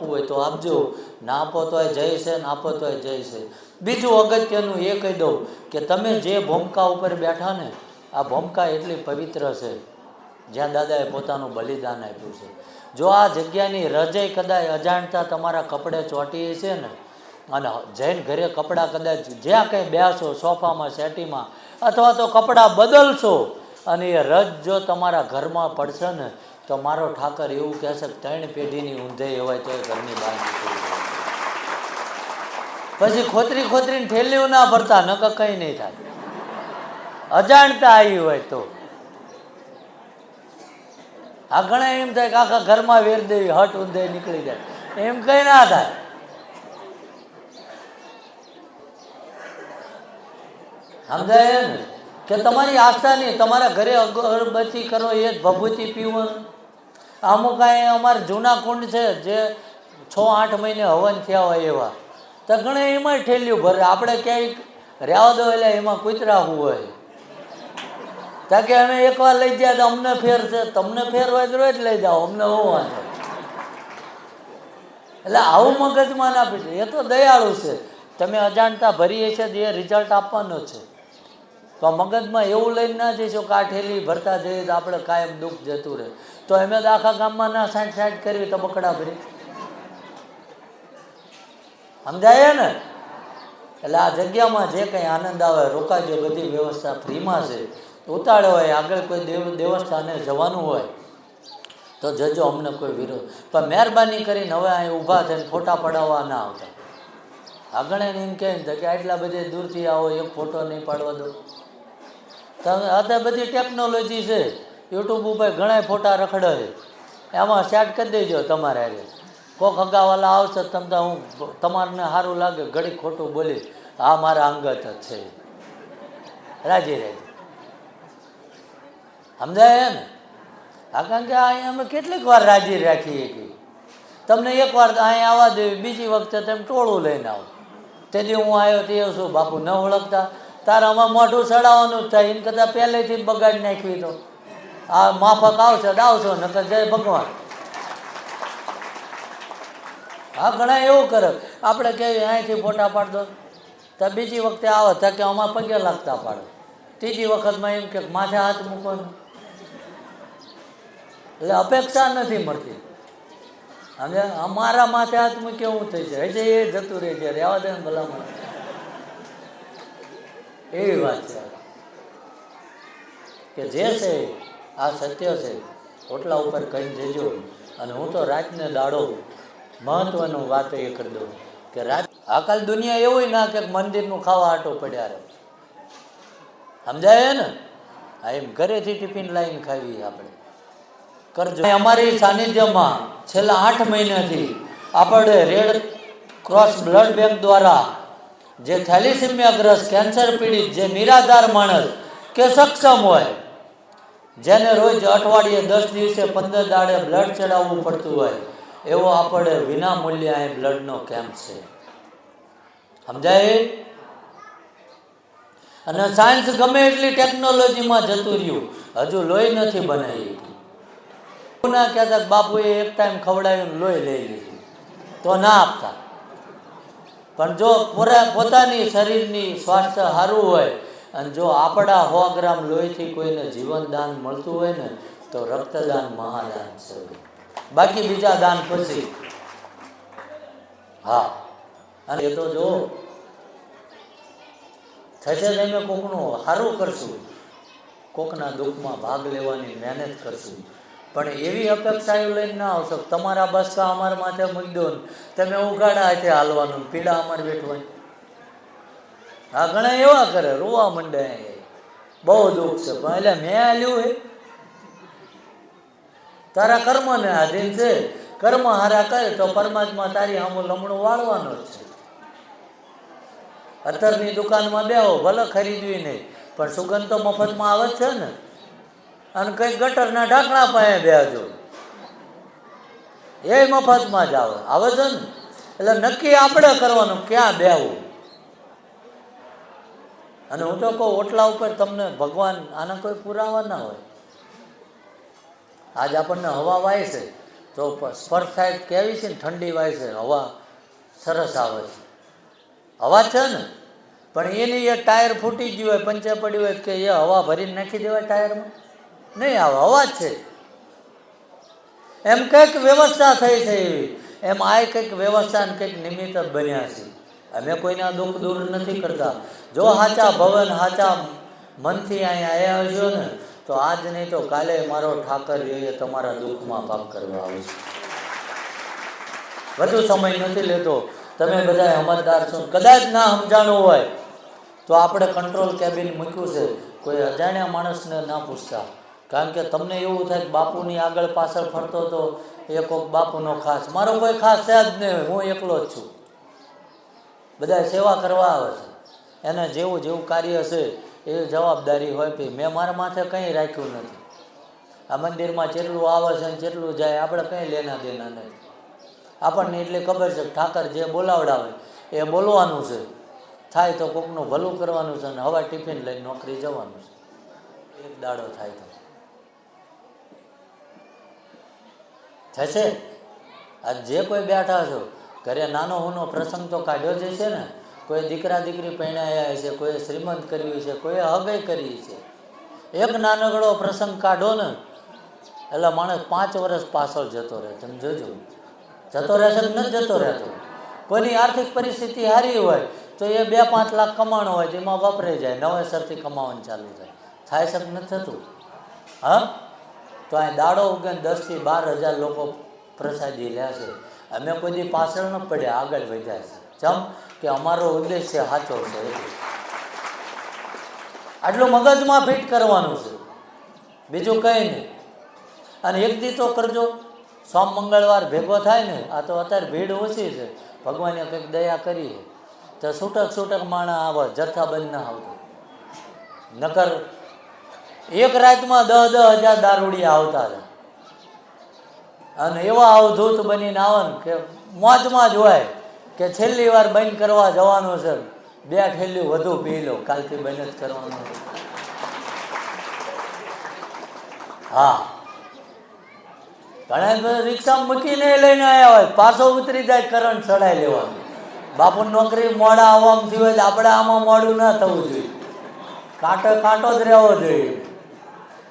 હોય તો આપજો. ના આપો તોય જય છે ના આપો તોય જય છે બીજું અગત્યનું એ કહી દઉં કે તમે જે ભૂમકા ઉપર બેઠા ને, આ ભૂમકા એટલી પવિત્ર છે. જ્યાં દાદાએ પોતાનું બલિદાન આપ્યું છે. જો આ જગ્યાની રજય કદાચ અજાણતા તમારા કપડે ચોંટીએ છે ને, અને જૈન ઘરે કપડાં કદાચ જ્યાં કંઈ બેસો સોફામાં, સેટીમાં, અથવા તો કપડાં બદલશો, અને એ રજ જો તમારા ઘરમાં પડશે ને તો મારો ઠાકર એવું કહેશે ત્રણ પેઢીની ઊંધે હોય તો એ ઘરની બહાર પછી ખોતરી ખોતરીને ઠેલીઓ ના ભરતા નકર કંઈ નહીં થાય. અજાણતા આવી હોય તો. આ ઘણા એમ થાય કે આખા ઘરમાં વેર દેવી હટ ઊંધે નીકળી જાય. એમ કઈ ના થાય. સમજાય ને? કે તમારી આસ્થા નહીં, તમારા ઘરે અગરબત્તી કરો, એ જ ભભૂતિ પીવાનું અમુક અહીં અમારે જૂના કુંડ છે, જે છ, આઠ મહિને હવન થયા હોય એવા. તો ઘણે એમાં ઠેલ્યું ભરે. આપણે ક્યાંય રહેવા દો એટલે એમાં કૂતરાવું હોય. કારણ કે અમે એકવાર લઈ જાય તો અમને ફેર છે. તમને ફેર હોય તો રોજ લઈ જાઓ. અમને હું વાંધો. એટલે આવું મગજમાં ના પીટે. એ તો દયાળુ છે. તમે અજાણતા ભરીએ છે એ રિઝલ્ટ આપવાનો છે. તો મગજમાં એવું લઈને ના જઈશું કે આ ભરતા જઈએ તો આપણે કાયમ દુઃખ જતું રહે. તો અમે તો આખા ગામમાં ના સાઠ સાઠ કરવી તો બકડા ભરી. સમજાય ને? એટલે આ જગ્યામાં જે કંઈ આનંદ આવે, રોકાજો, બધી વ્યવસ્થા ફ્રીમાં છે. ઉતાળો હોય, આગળ કોઈ દેવ, દેવસ્થાને જવાનું હોય, તો જજો, અમને કોઈ વિરોધ. પણ મહેરબાની કરીને હવે અહીં ઊભા થઈને ફોટા પડાવવા ના આવતા. આગળ એને એમ કહે કે આટલા બધે દૂરથી આવો, એક ફોટો નહીં પાડવા દો. તમે અત્યારે બધી ટેકનોલોજી છે. યુટ્યુબ ઉપર ઘણા ફોટા રખડાવે. એમાં સેટ કરી દેજો તમારે અરે કોક હગાવાલા આવશે તમને હું તમારને સારું લાગે ઘડી ખોટું બોલી હા મારા અંગત જ છે. રાજી રાજી સમજાય ને હા, કારણ કે અહીંયા અમે કેટલીક વાર રાજી રાખીએ કે તમને એક વાર અહીંયા આવવા દેવી, બીજી વખતે તમે ટોળું લઈને આવો. તેથી હું આવ્યો તે શું બાપુ, ન ઓળખતા. તારે આમાં મોઢું ચડાવવાનું જ થાય. એને કદાચ પહેલેથી બગાડી નાખવી તો. આ માફક આવશે આવશો નકર જય ભગવાન. હા, ઘણા એવું કરે. આપણે કહીએ અહીંથી ફોટા પાડતો તો બીજી વખતે આવે તો કે આમાં પગે લાગતા પાડે. ત્રીજી વખતમાં એમ કે માથે હાથ મૂકવાનું. એટલે અપેક્ષા નથી મળતી. અને અમારા માથે હાથ મૂકે એવું થઈ જાય. હજે એ જતું રહે છે રહેવા દે ને ભલામણ. એવી વાત છે. કે જે છે આ સત્ય છે ઓટલા ઉપર કહી દેજો અને હું તો રાતને દાડો મહત્વનું વાત એ કરી દઉં કે રાત આકાલ દુનિયા એવું ના કે મંદિરનું ખાવા આટો પડ્યા રહે. સમજાય ને? હા એમ ઘરેથી ટિફિન લાવીને ખાવી આપણે. કરજો. અમારી સાનિધ્યમાં છેલ્લા આઠ મહિનાથી આપણે રેડ ક્રોસ બ્લડ બેંક દ્વારા જે થેલિસિમિયાગ્રસ્ત કેન્સર પીડિત, જે નિરાધાર માણસ કે સક્ષમ હોય, જેને રોજ અઠવાડિયે દસ દિવસે પંદર દાડે બ્લડ ચડાવવું પડતું હોય, એવો આપણે વિના મૂલ્યે અહીં બ્લડનો કેમ્પ છે. સમજાય? અને સાયન્સ ગમે એટલી ટેકનોલોજીમાં જતું રહ્યું, હજુ લોહી નથી બનાવી. ના કહેતા બાપુએ એક ટાઈમ ખવડાવીને લોહી લઈ લીધું? તો ના આપતા. પણ જો પૂરા પોતાની શરીરની સ્વાસ્થ્ય સારું હોય અને જો આપણા સો ગ્રામ લોહીથી કોઈને જીવનદાન મળતું હોય ને, તો રક્તદાન મહાદાન છે. બાકી બીજા દાન પછી? હા. અને એ તો જો થશે ને અમે કોકનું સારું કરશું. કોકના દુઃખમાં ભાગ લેવાની મહેનત કરશું. પણ એવી અપેક્ષાઓ લઈને ના આવશો. તમારા બસકા અમારા માથે મૂકી તમે ઉગાડા હાથે હાલવાનું, પીડા અમારે વેઠવાની આ ઘણા એવા કરે, રોવા માંડે બહુ દુઃખ છે. પણ એટલે મેં હાલ્યું હે. તારા કર્મને આધીન છે. કર્મ હારા કરે તો પરમાત્મા તારી આમ લમણું વાળવાનો જ છે. અત્તરની દુકાનમાં બેહો, ભલે ખરીદવી નહીં. પણ સુગંધ તો મફતમાં આવે જ છે ને. અને કંઈ ગટરના ઢાંકણા પાસે બેહજો. એ મફતમાં જ આવે. આવે છે ને? એટલે નક્કી આપણે કરવાનું ક્યાં બેહવું? અને હું તો કહું, ઓટલા ઉપર તમને ભગવાન આના કોઈ પુરાવા ના હોય. આજ આપણને હવા વાય છે. તો સ્પર્શ થાય કેવી છે ને? ઠંડી વાય છે. હવા સરસ આવે છે. હવા છે ને? પણ એની એ ટાયર ફૂટી ગયું હોય, પંચે પડ્યું હોય કે એ હવા ભરીને નાખી દેવાય ટાયરમાં? નહીં આવે, અવાજ છે. એમ કંઈક વ્યવસ્થા થઈ છે એવી. એમ આ કંઈક વ્યવસ્થા કંઈક નિમિત્ત બન્યા છે. અમે કોઈના દુઃખ દૂર નથી કરતા. જો હાચા ભવન, હાચા મનથી અહીંયા આવ્યા છો ને, તો આજ નહીં તો કાલે મારો ઠાકર એ તમારા દુઃખમાં ભાગ કરવા આવશે વધુ સમય નથી લેતો. તમે બધા સમજદાર છો. કદાચ ના સમજાણું હોય, તો આપણે કંટ્રોલ કેબિન મૂક્યું છે. કોઈ અજાણ્યા માણસને ના પૂછતા. કારણ કે તમને એવું થાય કે બાપુની આગળ પાછળ ફરતો તો એ કોક બાપુનો ખાસ. મારો કોઈ ખાસ છે જ નહીં, હું એકલો જ છું. બધા સેવા કરવા આવે છે. એને જેવું જેવું કાર્ય છે એ જવાબદારી હોય કે મેં મારા માથે કંઈ રાખ્યું નથી. આ મંદિરમાં જેટલું આવે છે ને જેટલું જાય, આપણે કંઈ લેના દેના નથી આપણને એટલી ખબર છે ઠાકર જે બોલાવડાવે, એ બોલવાનું છે. થાય તો કોકનું ભલું કરવાનું છે અને હવા ટિફિન લઈને નોકરી જવાનું છે. એક દાડો થાય તો. થશે? આજ જે કોઈ બેઠા છો ઘરે નાનો હુનો પ્રસંગ તો કાઢ્યો જ છે ને? કોઈ દીકરા દીકરી પરણાયા છે કોઈ શ્રીમંત કર્યું છે કોઈ હગાઈ કરી છે એક નાનકડો પ્રસંગ કાઢો ને એટલે માણસ પાંચ વર્ષ પાછળ જતો રહે તમે જોજો. જતો રહેશે નથી જતો રહેતો? કોઈની આર્થિક પરિસ્થિતિ સારી હોય તો એ બે પાંચ લાખ કમાણો હોય તેમાં વપરાઈ જાય નવેસરથી કમાવાનું ચાલુ થાય. થાય શક નથી થતું? હા? તો અહીં દાડો ઉગે દસથી બાર હજાર લોકો પ્રસાદી લે છે. અમે કોઈ પાછળ ન પડ્યા, આગળ વધ્યા છે. જમ કે અમારો ઉદ્દેશ્ય સાચો છે. આટલું મગજમાં ફિટ કરવાનું છે. બીજું કંઈ નહીં. અને એક દી તો કરજો. સોમ, મંગળવાર ભેગો થાય ને, આ તો અત્યારે ભીડ ઓછી છે. ભગવાને કંઈક દયા કરી તો છૂટક છૂટક માણા આવે જથ્થાબંધ ના આવતો. નકર એક રાતમાં દસ દસ હજાર દારૂડિયા આવતા હતા. અને એવા અવધૂત બનીને આવે કે મોજમાં જ હોય કે છેલ્લી વાર બંધ કરવા જવાનું છે. બે ઠેલ્યું વધુ પી લો, કાલથી બંધ જ કરવાનું હા. ઘણા રિક્ષા મૂકીને લઈને આવ્યા હોય, પાછો ઉતરી જાય કરંટ ચડાઈ લેવાનું. બાપુ નોકરી મોડા આવવામાં થયું હોય આપણે આમાં મોડું ના થવું જોઈએ. કાંટો કાંટો જ રહેવો જોઈએ.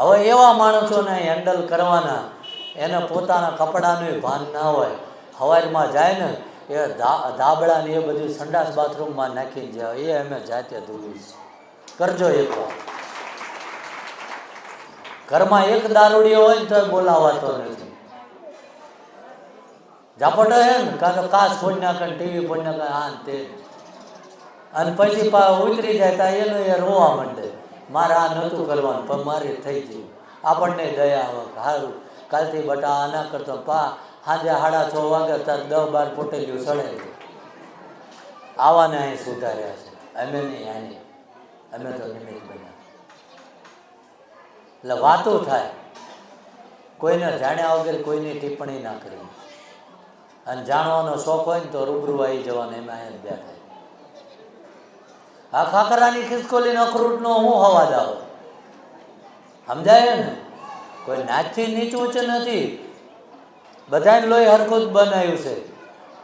હવે એવા માણસોને હેન્ડલ કરવાના, એને પોતાના કપડાનું ભાન ના હોય. હવારમાં જાય ને, એ ધાબળા ને એ બધું સંડાસ બાથરૂમમાં નાખીને જાય. એ અમે જાતે ધોવી કરજો એક ઘરમાં એક દારૂડીયો હોય ને તો બોલાવાતો નથી. ઝાપટો હે ને, કાં તો કાચ ફોડી નાખે ટીવી ફોડી નાખે આ તે. અને પછી ઉતરી જાય, તો એનું એ રોવા માંડે. મારે આ નહોતું કરવાનું, પણ મારે થઈ ગયું. આપણને દયા આવે સારું કાલથી બટા આ ના કરતો, પા સાંજે સાડા છ વાગે તાર દસ બાર પોટેલિયું સડે છે આવાને અહીં સુધાર્યા છે. અમે નહીં આની. અમે તો નિમિત્ત બન્યા. એટલે વાતો થાય. કોઈને જાણ્યા વગર કોઈની ટિપ્પણી ના કરી. અને જાણવાનો શોખ હોય ને તો રૂબરૂ આવી જવાનું, એમાં અહીંયા જ બેઠા. આ ખાખરાની ખિસકોલી અખરૂટનો હું હવાજ આવો સમજાય ને? કોઈ નાચથી નીચું છે નથી. બધાને લોહી હરખું જ બનાવ્યું છે.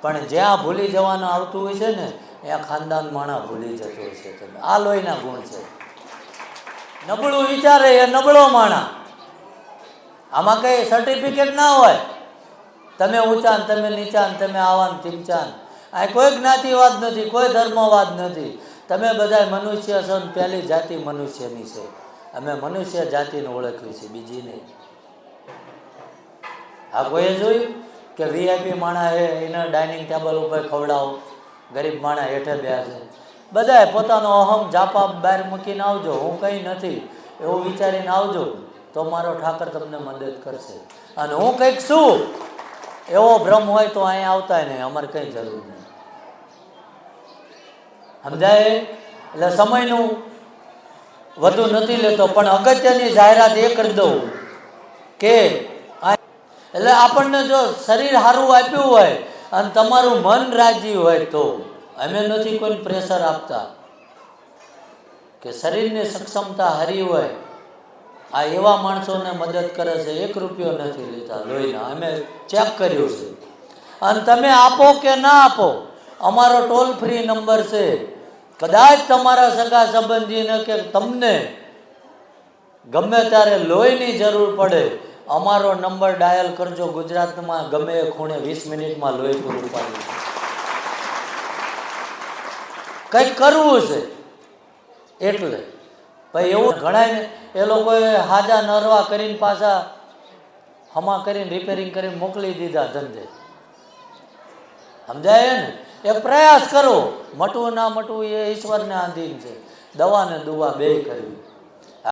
પણ જ્યાં ભૂલી જવાનું આવતું હોય છે ને, ત્યાં ખાનદાન માણા ભૂલી જતો હોય છે. તમે આ લોહીના ગુણ છે. નબળું વિચારે એ નબળો માણા. આમાં કઈ સર્ટિફિકેટ ના હોય? તમે ઊંચા તમે નીચા તમે આવા ને ટીમચા ને આ કોઈ જ્ઞાતિવાદ નથી, કોઈ ધર્મવાદ નથી. તમે બધા મનુષ્ય છો ને પહેલી જાતિ મનુષ્યની છે. અમે મનુષ્ય જાતિને ઓળખવી છે બીજી નહીં. આ કોઈએ જોયું કે વીઆઈપી માણા એને ડાઇનિંગ ટેબલ ઉપર ખવડાવો. ગરીબ માણા હેઠે બેસે બધાએ પોતાનો અહમ જાપા બહાર મૂકીને આવજો, હું કંઈ નથી. એવું વિચારીને આવજો, તો મારો ઠાકર તમને મદદ કરશે. અને હું કંઈક છું. એવો ભ્રમ હોય તો અહીંયા આવતા નહીં, અમારે કંઈ જરૂર નહીં. સમજાય એટલે સમયનું વધુ નથી લેતો, પણ અગત્યની જાહેરાત એ કરી દઉં કે એટલે આપણને જો શરીર સારું આપ્યું હોય અને તમારું મન રાજી હોય તો અમે નથી કોઈ પ્રેશર આપતા. કે શરીરની સક્ષમતા હારી હોય, આ એવા માણસોને મદદ કરે છે, એક રૂપિયો નથી લેતા, લોહીના, અમે ચેક કર્યું છે. અને તમે આપો કે ના આપો, અમારો ટોલ ફ્રી નંબર છે કદાચ તમારા સગા સંબંધીને કે તમને ગમે ત્યારે લોહીની જરૂર પડે, અમારો નંબર ડાયલ કરજો ગુજરાતમાં, ગમે ખૂણે વીસ મિનિટમાં લોહી પૂરું પાડ્યું. કંઈક કરવું છે. એટલે ભાઈ એવું ઘણાય એ લોકોએ હાજા નરવા કરીને પાછા હમા કરીને રિપેરિંગ કરીને મોકલી દીધા ધંધે. સમજાય ને? એ પ્રયાસ કરો. મટવું ના મટવું એ ઈશ્વરને આધીન છે. દવા ને દુવા બે કરવી